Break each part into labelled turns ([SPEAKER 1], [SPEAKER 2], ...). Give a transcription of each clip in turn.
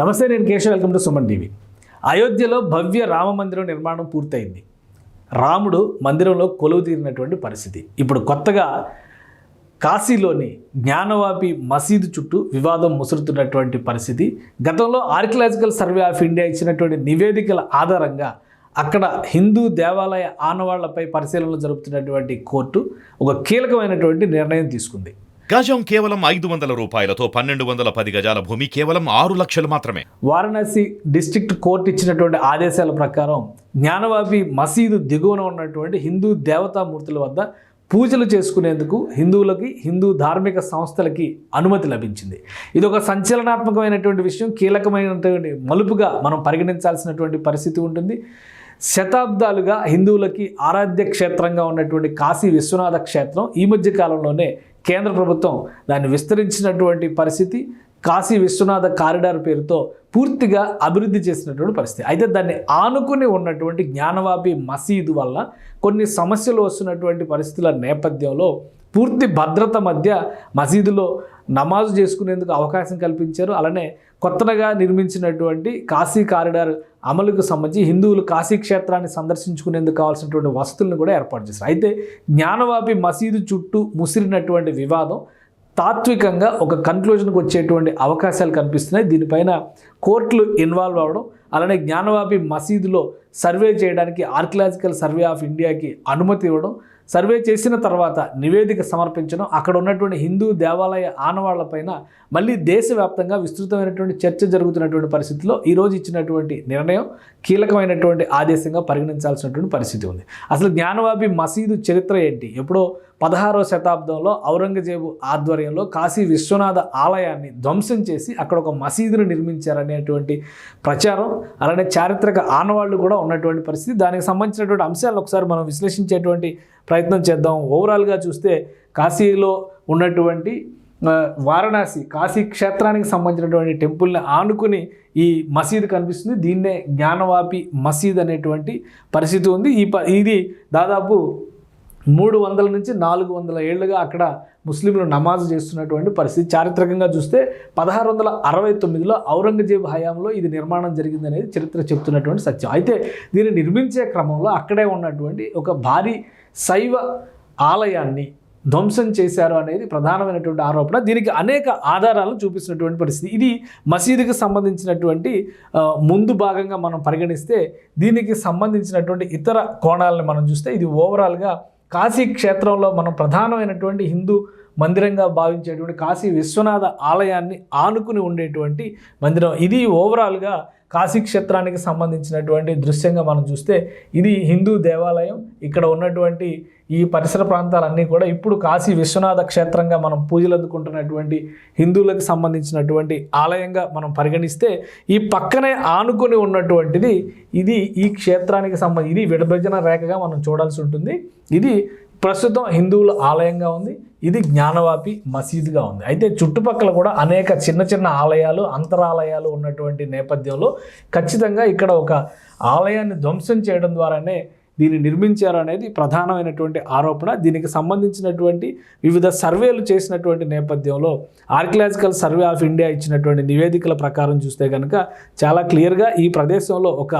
[SPEAKER 1] నమస్తే నేను Keshav. Welcome to Suman TV. అయోధ్యలో భవ్య రామ మందిరం నిర్మాణం పూర్తయింది. రాముడు మందిరంలో కొలువు తీరినటువంటి పరిస్థితి. ఇప్పుడు కొత్తగా కాశీలోని జ్ఞానవాపి మసీదు చుట్టూ వివాదం ముసురుతున్నటువంటి పరిస్థితి. గతంలో ఆర్కియలాజికల్ సర్వే ఆఫ్ ఇండియా ఇచ్చినటువంటి నివేదికల ఆధారంగా అక్కడ హిందూ దేవాలయ ఆనవాళ్ళపై పరిశీలనలు జరుపుతున్నటువంటి కోర్టు ఒక కీలకమైనటువంటి నిర్ణయం తీసుకుంది.
[SPEAKER 2] గజం కేవలం ఐదు వందల రూపాయలతో పన్నెండు వందల పది గజాల భూమి కేవలం ఆరు లక్షలు మాత్రమే.
[SPEAKER 1] వారణాసి డిస్ట్రిక్ట్ కోర్టు ఇచ్చినటువంటి ఆదేశాల ప్రకారం జ్ఞానవాపి మసీదు దిగువన ఉన్నటువంటి హిందూ దేవతామూర్తుల వద్ద పూజలు చేసుకునేందుకు హిందువులకి హిందూ ధార్మిక సంస్థలకి అనుమతి లభించింది. ఇది ఒక సంచలనాత్మకమైనటువంటి విషయం కీలకమైనటువంటి మలుపుగా మనం పరిగణించాల్సినటువంటి పరిస్థితి ఉంటుంది. శతాబ్దాలుగా హిందువులకి ఆరాధ్య క్షేత్రంగా ఉన్నటువంటి కాశీ విశ్వనాథ క్షేత్రం ఈ మధ్య కాలంలోనే కేంద్ర ప్రభుత్వం దాన్ని విస్తరించినటువంటి పరిస్థితి కాశీ విశ్వనాథ కారిడార్ పేరుతో పూర్తిగా అభివృద్ధి చేసినటువంటి పరిస్థితి. అయితే దాన్ని ఆనుకుని ఉన్నటువంటి జ్ఞానవాపి మసీదు వల్ల కొన్ని సమస్యలు వస్తున్నటువంటి పరిస్థితుల నేపథ్యంలో పూర్తి భద్రత మధ్య మసీదులో నమాజు చేసుకునేందుకు అవకాశం కల్పించారు. అలానే కొత్తగా నిర్మించినటువంటి కాశీ కారిడార్ అమలుకు సంబంధించి హిందువులు కాశీ క్షేత్రాన్ని సందర్శించుకునేందుకు కావాల్సినటువంటి వసతులను కూడా ఏర్పాటు చేశారు. అయితే జ్ఞానవాపి మసీదు చుట్టూ ముసిరినటువంటి వివాదం తాత్వికంగా ఒక కన్క్లూజన్కి వచ్చేటువంటి అవకాశాలు కనిపిస్తున్నాయి. దీనిపైన కోర్టులు ఇన్వాల్వ్ అవ్వడం అలానే జ్ఞానవాపి మసీదులో సర్వే చేయడానికి ఆర్కియలాజికల్ సర్వే ఆఫ్ ఇండియాకి అనుమతి ఇవ్వడం సర్వే చేసిన తర్వాత నివేదిక సమర్పించడం అక్కడ ఉన్నటువంటి హిందూ దేవాలయ ఆనవాళ్ళపైన మళ్ళీ దేశవ్యాప్తంగా విస్తృతమైనటువంటి చర్చ జరుగుతున్నటువంటి పరిస్థితిలో ఈరోజు ఇచ్చినటువంటి నిర్ణయం కీలకమైనటువంటి ఆదేశంగా పరిగణించాల్సినటువంటి పరిస్థితి ఉంది. అసలు జ్ఞానవాపి మసీదు చరిత్ర ఏంటి? ఎప్పుడో పదహారవ శతాబ్దంలో ఔరంగజేబు ఆధ్వర్యంలో కాశీ విశ్వనాథ ఆలయాన్ని ధ్వంసం చేసి అక్కడ ఒక మసీదును నిర్మించారనేటువంటి ప్రచారం అలానే చారిత్రక ఆనవాళ్ళు కూడా ఉన్నటువంటి పరిస్థితి. దానికి సంబంధించినటువంటి అంశాలు ఒకసారి మనం విశ్లేషించేటువంటి ప్రయత్నం చేద్దాం. ఓవరాల్గా చూస్తే కాశీలో ఉన్నటువంటి వారణాసి కాశీ క్షేత్రానికి సంబంధించినటువంటి టెంపుల్ని ఆనుకుని ఈ మసీదు కనిపిస్తుంది. దీన్నే జ్ఞానవాపి మసీద్ అనేటువంటి పరిస్థితి ఉంది. ఈ ప ఇది దాదాపు మూడు వందల నుంచి నాలుగు వందల ఏళ్ళుగా అక్కడ ముస్లింలు నమాజ్ చేస్తున్నటువంటి పరిస్థితి. చారిత్రకంగా చూస్తే పదహారు వందల అరవై తొమ్మిదిలో ఔరంగజేబు హయాంలో ఇది నిర్మాణం జరిగిందనేది చరిత్ర చెప్తున్నటువంటి సత్యం. అయితే దీన్ని నిర్మించే క్రమంలో అక్కడే ఉన్నటువంటి ఒక భారీ శైవ ఆలయాన్ని ధ్వంసం చేశారు అనేది ప్రధానమైనటువంటి ఆరోపణ. దీనికి అనేక ఆధారాలను చూపిస్తున్నటువంటి పరిస్థితి. ఇది మసీదుకి సంబంధించినటువంటి ముందు భాగంగా మనం పరిగణిస్తే దీనికి సంబంధించినటువంటి ఇతర కోణాలను మనం చూస్తే ఇది ఓవరాల్గా కాశీ క్షేత్రంలో మనం ప్రధానమైనటువంటి హిందూ మందిరంగా భావించేటువంటి కాశీ విశ్వనాథ ఆలయాన్ని ఆనుకుని ఉండేటువంటి మందిరం. ఇది ఓవరాల్గా కాశీ క్షేత్రానికి సంబంధించినటువంటి దృశ్యంగా మనం చూస్తే ఇది హిందూ దేవాలయం. ఇక్కడ ఉన్నటువంటి ఈ పరిసర ప్రాంతాలన్నీ కూడా ఇప్పుడు కాశీ విశ్వనాథ క్షేత్రంగా మనం పూజలు అందుకుంటున్నటువంటి హిందువులకు సంబంధించినటువంటి ఆలయంగా మనం పరిగణిస్తే ఈ పక్కనే ఆనుకొని ఉన్నటువంటిది ఇది ఈ క్షేత్రానికి సంబంధించి ఇది విడభజన రేఖగా మనం చూడాల్సి ఉంటుంది. ఇది ప్రస్తుతం హిందువుల ఆలయంగా ఉంది. ఇది జ్ఞానవాపి మసీదుగా ఉంది. అయితే చుట్టుపక్కల కూడా అనేక చిన్న చిన్న ఆలయాలు అంతరాలయాలు ఉన్నటువంటి నేపథ్యంలో ఖచ్చితంగా ఇక్కడ ఒక ఆలయాన్ని ధ్వంసం చేయడం ద్వారానే దీన్ని నిర్మించారు అనేది ప్రధానమైనటువంటి ఆరోపణ. దీనికి సంబంధించినటువంటి వివిధ సర్వేలు చేసినటువంటి నేపథ్యంలో ఆర్కియాలజికల్ సర్వే ఆఫ్ ఇండియా ఇచ్చినటువంటి నివేదికల ప్రకారం చూస్తే కనుక చాలా క్లియర్గా ఈ ప్రదేశంలో ఒక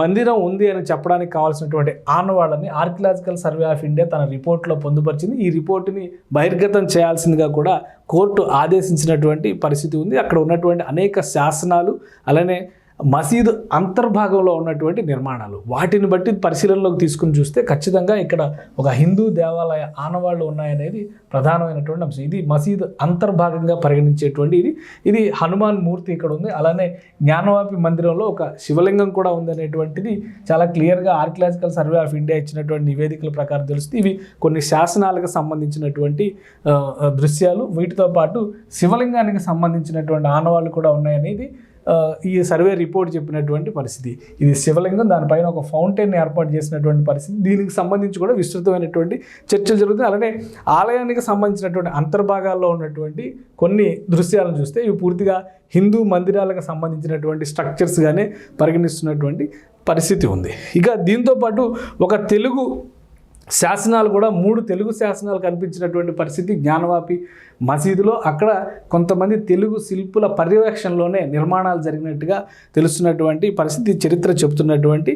[SPEAKER 1] మందిరం ఉంది అని చెప్పడానికి కావాల్సినటువంటి ఆనవాళ్ళని ఆర్కియలాజికల్ సర్వే ఆఫ్ ఇండియా తన రిపోర్ట్లో పొందుపరిచింది. ఈ రిపోర్టుని బహిర్గతం చేయాల్సిందిగా కూడా కోర్టు ఆదేశించినటువంటి పరిస్థితి ఉంది. అక్కడ ఉన్నటువంటి అనేక శాసనాలు అలానే మసీదు అంతర్భాగంలో ఉన్నటువంటి నిర్మాణాలు. వాటిని బట్టి పరిశీలనలోకి తీసుకుని చూస్తే ఖచ్చితంగా ఇక్కడ ఒక హిందూ దేవాలయ ఆనవాళ్ళు ఉన్నాయనేది ప్రధానమైనటువంటి అంశం. ఇది మసీదు అంతర్భాగంగా పరిగణించేటువంటి ఇది. ఇది హనుమాన్ మూర్తి ఇక్కడ ఉంది. అలానే జ్ఞానవాపి మందిరంలో ఒక శివలింగం కూడా ఉంది అనేటువంటిది చాలా క్లియర్గా ఆర్కియలాజికల్ సర్వే ఆఫ్ ఇండియా ఇచ్చినటువంటి నివేదికల ప్రకారం తెలుస్తుంది. ఇవి కొన్ని శాసనాలకు సంబంధించినటువంటి దృశ్యాలు. వీటితో పాటు శివలింగానికి సంబంధించినటువంటి ఆనవాళ్ళు కూడా ఉన్నాయనేది ఈ సర్వే రిపోర్ట్ చెప్పినటువంటి పరిస్థితి. ఇది శివలింగం దానిపైన ఒక ఫౌంటైన్ ఏర్పాటు చేసినటువంటి పరిస్థితి. దీనికి సంబంధించి కూడా విస్తృతమైనటువంటి చర్చలు జరుగుతుంది అలానే ఆలయానికి సంబంధించినటువంటి అంతర్భాగాల్లో ఉన్నటువంటి కొన్ని దృశ్యాలను చూస్తే ఇవి పూర్తిగా హిందూ మందిరాలకు సంబంధించినటువంటి స్ట్రక్చర్స్గానే పరిగణిస్తున్నటువంటి పరిస్థితి ఉంది. ఇక దీంతో పాటు ఒక తెలుగు శాసనాలు కూడా మూడు తెలుగు శాసనాలు కనిపించినటువంటి పరిస్థితి జ్ఞానవాపి మసీదులో. అక్కడ కొంతమంది తెలుగు శిల్పుల పర్యవేక్షణలోనే నిర్మాణాలు జరిగినట్టుగా తెలుస్తున్నటువంటి పరిస్థితి చరిత్ర చెబుతున్నటువంటి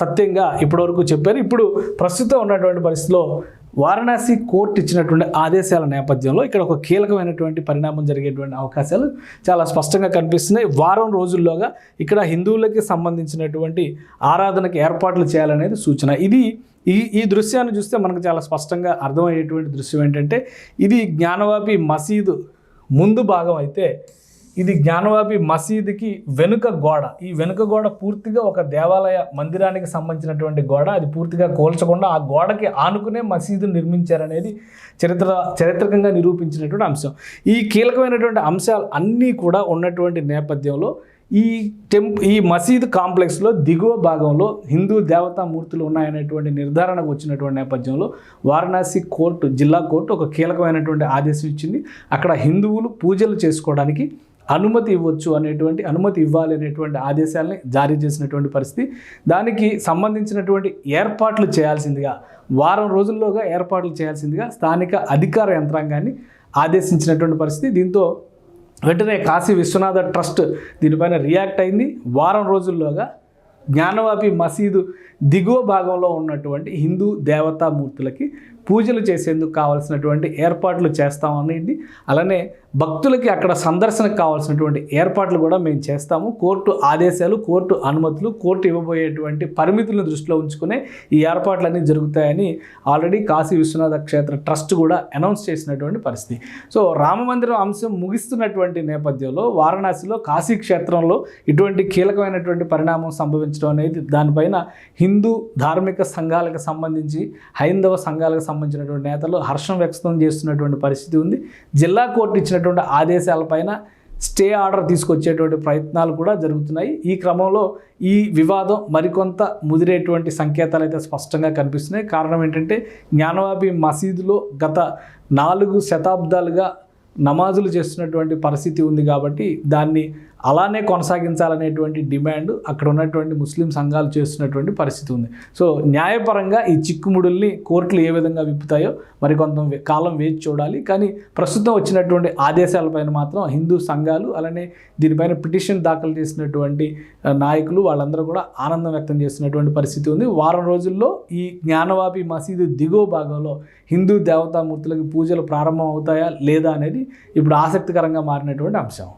[SPEAKER 1] సత్యంగా ఇప్పటివరకు చెప్పారు. ఇప్పుడు ప్రస్తుతం ఉన్నటువంటి పరిస్థితిలో వారణాసి కోర్టు ఇచ్చినటువంటి ఆదేశాల నేపథ్యంలో ఇక్కడ ఒక కీలకమైనటువంటి పరిణామం జరిగేటువంటి అవకాశాలు చాలా స్పష్టంగా కనిపిస్తున్నాయి. వారం రోజుల్లోగా ఇక్కడ హిందువులకి సంబంధించినటువంటి ఆరాధనకి ఏర్పాట్లు చేయాలనేది సూచన. ఇది ఈ ఈ దృశ్యాన్ని చూస్తే మనకు చాలా స్పష్టంగా అర్థమయ్యేటువంటి దృశ్యం ఏంటంటే ఇది జ్ఞానవాపి మసీదు ముందు భాగం అయితే ఇది జ్ఞానవాపి మసీదుకి వెనుక గోడ. ఈ వెనుక గోడ పూర్తిగా ఒక దేవాలయ మందిరానికి సంబంధించినటువంటి గోడ. అది పూర్తిగా కోల్చకుండా ఆ గోడకి ఆనుకునే మసీదు నిర్మించారనేది చరిత్ర చరిత్రకంగా నిరూపించినటువంటి అంశం. ఈ కీలకమైనటువంటి అంశాలు అన్నీ కూడా ఉన్నటువంటి నేపథ్యంలో ఈ టెంప్ ఈ మసీద్ కాంప్లెక్స్లో దిగువ భాగంలో హిందూ దేవతా మూర్తులు ఉన్నాయనేటువంటి నిర్ధారణకు వచ్చినటువంటి నేపథ్యంలో వారణాసి కోర్టు జిల్లా కోర్టు ఒక కీలకమైనటువంటి ఆదేశం ఇచ్చింది. అక్కడ హిందువులు పూజలు చేసుకోవడానికి అనుమతి ఇవ్వచ్చు అనేటువంటి అనుమతి ఇవ్వాలి అనేటువంటి ఆదేశాలని జారీ చేసినటువంటి పరిస్థితి. దానికి సంబంధించినటువంటి ఏర్పాట్లు చేయాల్సిందిగా వారం రోజుల్లోగా ఏర్పాట్లు చేయాల్సిందిగా స్థానిక అధికార యంత్రాంగాన్ని ఆదేశించినటువంటి పరిస్థితి. దీంతో వెంటనే కాశీ విశ్వనాథ ట్రస్ట్ దీనిపైన రియాక్ట్ అయింది. వారం రోజుల్లోగా జ్ఞానవాపి మసీదు దిగువ భాగంలో ఉన్నటువంటి హిందూ దేవతా మూర్తులకి పూజలు చేసేందుకు కావాల్సినటువంటి ఏర్పాట్లు చేస్తామనేది. అలానే భక్తులకి అక్కడ సందర్శనకు కావాల్సినటువంటి ఏర్పాట్లు కూడా మేము చేస్తాము. కోర్టు ఆదేశాలు కోర్టు అనుమతులు కోర్టు ఇవ్వబోయేటువంటి పరిమితులను దృష్టిలో ఉంచుకునే ఈ ఏర్పాట్లన్నీ జరుగుతాయని ఆల్రెడీ కాశీ విశ్వనాథ క్షేత్ర ట్రస్ట్ కూడా అనౌన్స్ చేసినటువంటి పరిస్థితి. సో రామ మందిరం అంశం ముగిస్తున్నటువంటి నేపథ్యంలో వారణాసిలో కాశీ క్షేత్రంలో ఇటువంటి కీలకమైనటువంటి పరిణామం సంభవించడం అనేది దానిపైన హిందూ ధార్మిక సంఘాలకు సంబంధించి హైందవ సంఘాలకు సంబంధించినటువంటి నేతలు హర్షం వ్యక్తం చేస్తున్నటువంటి పరిస్థితి ఉంది. జిల్లా కోర్టు ఇచ్చిన ఇచ్చినటువంటి ఆదేశాలపైన స్టే ఆర్డర్ తీసుకొచ్చేటువంటి ప్రయత్నాలు కూడా జరుగుతున్నాయి. ఈ క్రమంలో ఈ వివాదం మరికొంత ముదిరేటువంటి సంకేతాలు అయితే స్పష్టంగా కనిపిస్తున్నాయి. కారణం ఏంటంటే జ్ఞానవాపి మసీదులో గత నాలుగు శతాబ్దాలుగా నమాజులు చేస్తున్నటువంటి పరిస్థితి ఉంది కాబట్టి దాన్ని అలానే కొనసాగించాలనేటువంటి డిమాండ్ అక్కడ ఉన్నటువంటి ముస్లిం సంఘాలు చేస్తున్నటువంటి పరిస్థితి ఉంది. సో న్యాయపరంగా ఈ చిక్కుముడుల్ని కోర్టులు ఏ విధంగా విప్పుతాయో మరి కొంత వే- కాలం వేచి చూడాలి. కానీ ప్రస్తుతం వచ్చినటువంటి ఆదేశాలపైన మాత్రం హిందూ సంఘాలు అలానే దీనిపైన పిటిషన్ దాఖలు చేసినటువంటి నాయకులు వాళ్ళందరూ కూడా ఆనందం వ్యక్తం చేస్తున్నటువంటి పరిస్థితి ఉంది. వారం రోజుల్లో ఈ జ్ఞానవాపి మసీదు దిగువ భాగంలో హిందూ దేవతామూర్తులకు పూజలు ప్రారంభం అవుతాయా లేదా అనేది ఇప్పుడు ఆసక్తికరంగా మారినటువంటి అంశం.